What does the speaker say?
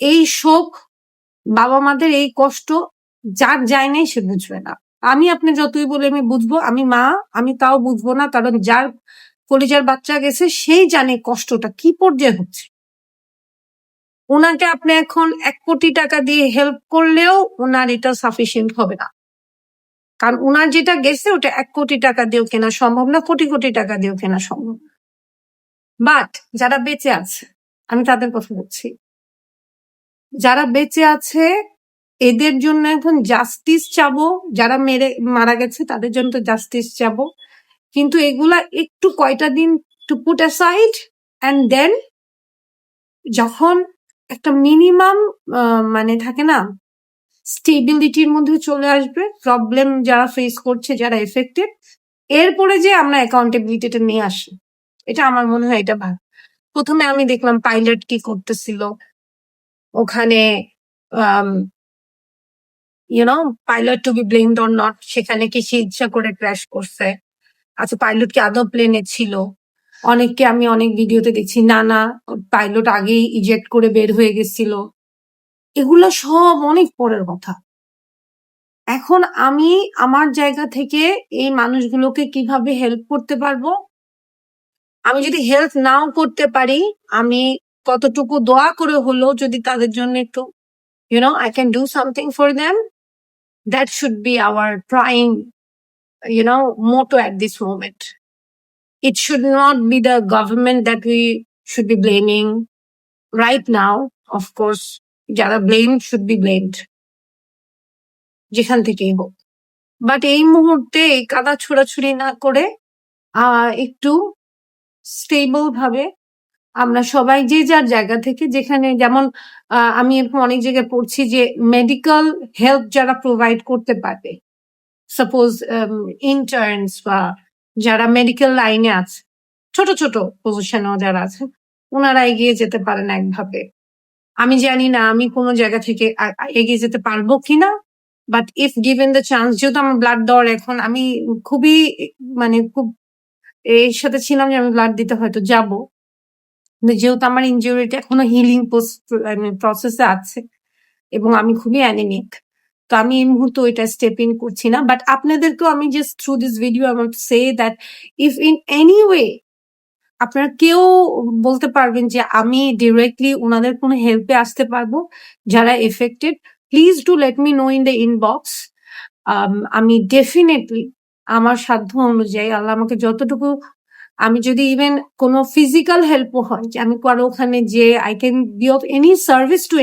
এই শোক বাবা মাদের এই কষ্ট যার যায় নাই সে বুঝবে না। আমি আপনি যতই বলে আমি বুঝব, আমি মা, আমি তাও বুঝব না, কারণ যার কলিজার বাচ্চা গেছে, সেই জানে কষ্টটা কি পর্যায়ে হচ্ছে। ওনাকে আপনি এখন এক কোটি টাকা দিয়ে হেল্প করলেও ওনার এটা সাফিসিয়েন্ট হবে না। কারণ ওনার যেটা গেছে, ওটা এক কোটি টাকা দিয়েও কেনা সম্ভব না, কোটি কোটি টাকা দিয়েও কেনা সম্ভব বাট যারা বেঁচে আছে, আমি তাদের কথা বলছি যারা বেঁচে আছে, এদের জন্য এখন জাস্টিস চাবো। যারা মেরে, মারা গেছে, তাদের জন্য তো জাস্টিস চাবো। কিন্তু এগুলা একটু কয়টা দিন to put aside and then যখন একটা মিনিমাম মানে থাকে না স্টেবিলিটির মধ্যে চলে আসবে প্রবলেম যারা ফেস করছে, যারা এফেক্টেড এরপরে যে আমরা অ্যাকাউন্টেবিলিটিটা নিয়ে আসি। এটা আমার মনে হয় এটা ভালো। প্রথমে আমি দেখলাম পাইলট কি করতেছিল ওখানে you know pilot to be blamed or not সেখানে কি সে ইচ্ছা করে ক্র্যাশ করছে? আচ্ছা পাইলট কি আদৌ প্লেনে ছিল? অনেককে আমি অনেক ভিডিওতে দেখছি, না না পাইলট আগেই ইজেক্ট করে বের হয়ে গেছিল। এগুলো সব অনেক পরের কথা। এখন আমি আমার জায়গা থেকে এই মানুষগুলোকে কীভাবে হেল্প করতে পারব? আমি যদি হেল্প নাও করতে পারি, আমি কতটুকু দোয়া করে হলো যদি তাদের জন্য একটু you know I can do something for them that should be our trying you know motto at this moment it should not be the government that we should be blaming right now of course যারা blame should be blamed যেখান থেকেই হোক। But এই মুহূর্তে কাদা ছোড়াছুড়ি না করে একটু স্টেবল ভাবে আমরা সবাই যে যার জায়গা থেকে যেখানে যেমন আমি অনেক জায়গায় পড়ছি যে মেডিকেল হেল্প যারা প্রোভাইড করতে পারবে। সাপোজ ইন্টার্নস বা যারা মেডিকেল লাইনে আছে, ছোট ছোট পজিশনেও যারা আছে, ওনারা এগিয়ে যেতে পারেন একভাবে। আমি জানি না আমি কোনো জায়গা থেকে এগিয়ে যেতে পারব কিনা but if given the chance যেহেতু আমার ব্লাড দেওয়ার এখন, আমি খুবই মানে খুব এর সাথে ছিলাম যে আমি ব্লাড দিতে হয়তো যাব। যেহেতু আমার ইনজুরিটা এখনও হিলিং প্রসেসে আছে এবং আমি খুবই অ্যানিমিক তো আমি এই মুহূর্তে ওইটা স্টেপ ইন করছি না। বাট আপনাদেরকেও আমি জাস্ট থ্রু দিস ভিডিও আমার say that if in any way আপনারা কেউ বলতে পারবেন যে আমি ডিরেক্টলি ওনাদের কোনো হেল্পে আসতে পারব, যারা affected please do let me know in the inbox আমি ডেফিনেটলি আমার সাধ্য অনুযায়ী, আল্লাহ আমাকে যতটুকু আমি যদি ইভেন কোনো ফিজিক্যাল হেল্পও হয়, যে আমি কারও ওখানে যে I can be of any service to